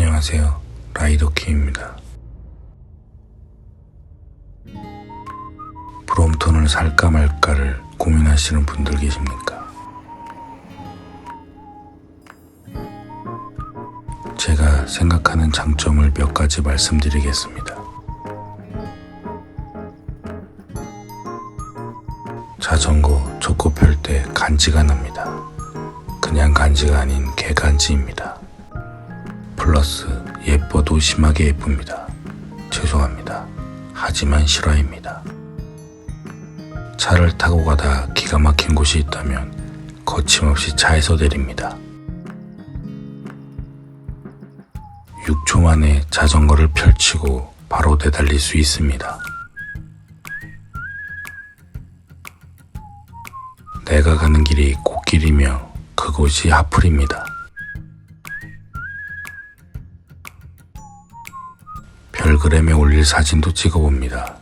안녕하세요. 라이더키입니다. 브롬톤을 살까 말까를 고민하시는 분들 계십니까? 제가 생각하는 장점을 몇 가지 말씀드리겠습니다. 자전거 초코 펼 때 간지가 납니다. 그냥 간지가 아닌 개간지입니다. 플러스 예뻐도 심하게 예쁩니다. 죄송합니다. 하지만 실화입니다. 차를 타고 가다 기가 막힌 곳이 있다면 거침없이 차에서 내립니다. 6초 만에 자전거를 펼치고 바로 내달릴 수 있습니다. 내가 가는 길이 꽃길이며 그곳이 하플입니다. 별그램에 올릴 사진도 찍어봅니다.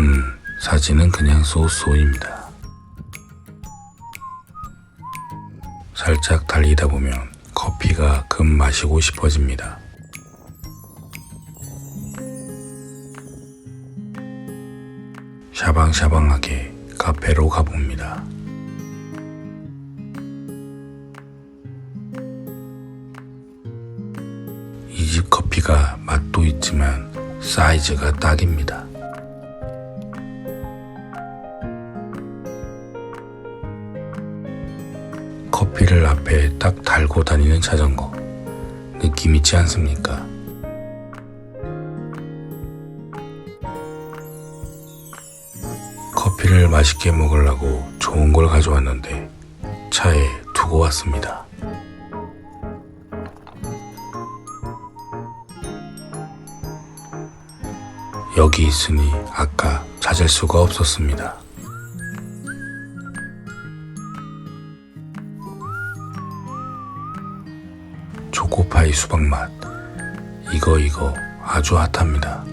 음, 사진은 그냥 쏘쏘입니다. 살짝 달리다 보면 커피가 금 마시고 싶어집니다. 샤방샤방하게 카페로 가봅니다. 집 커피가 맛도 있지만 사이즈가 딱입니다. 커피를 앞에 딱 달고 다니는 자전거. 느낌 있지 않습니까? 커피를 맛있게 먹으려고 좋은 걸 가져왔는데 차에 두고 왔습니다. 여기 있으니 아까 찾을 수가 없었습니다. 초코파이 수박맛. 이거 이거 아주 핫합니다.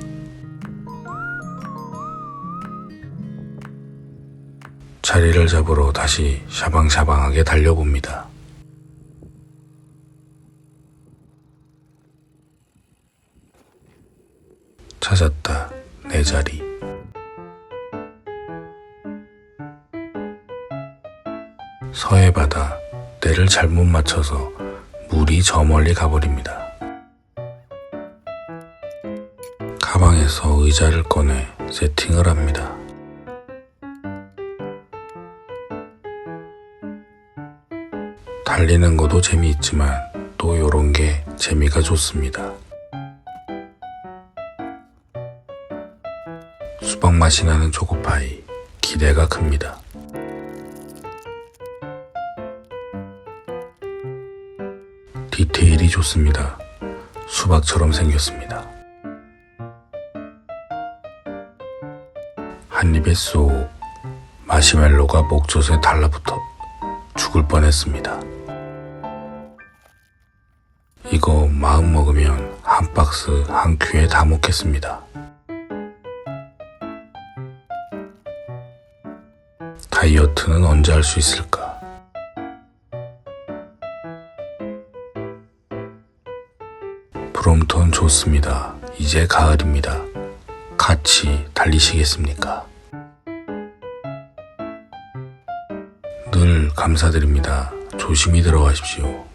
자리를 잡으러 다시 샤방샤방하게 달려봅니다. 찾았다 내 자리. 서해 바다 때를 잘못 맞춰서 물이 저 멀리 가버립니다. 가방에서 의자를 꺼내 세팅을 합니다. 달리는 것도 재미있지만 또 요런 게 재미가 좋습니다. 수박 맛이 나는 초코파이 기대가 큽니다. 디테일이 좋습니다. 수박처럼 생겼습니다. 한 입에 쏙 마시멜로가 목젖에 달라붙어 죽을 뻔했습니다. 이거 마음 먹으면 한 박스 한 큐에 다 먹겠습니다. 다이어트는 언제 할 수 있을까? 브롬톤 좋습니다. 이제 가을입니다. 같이 달리시겠습니까? 늘 감사드립니다. 조심히 들어가십시오.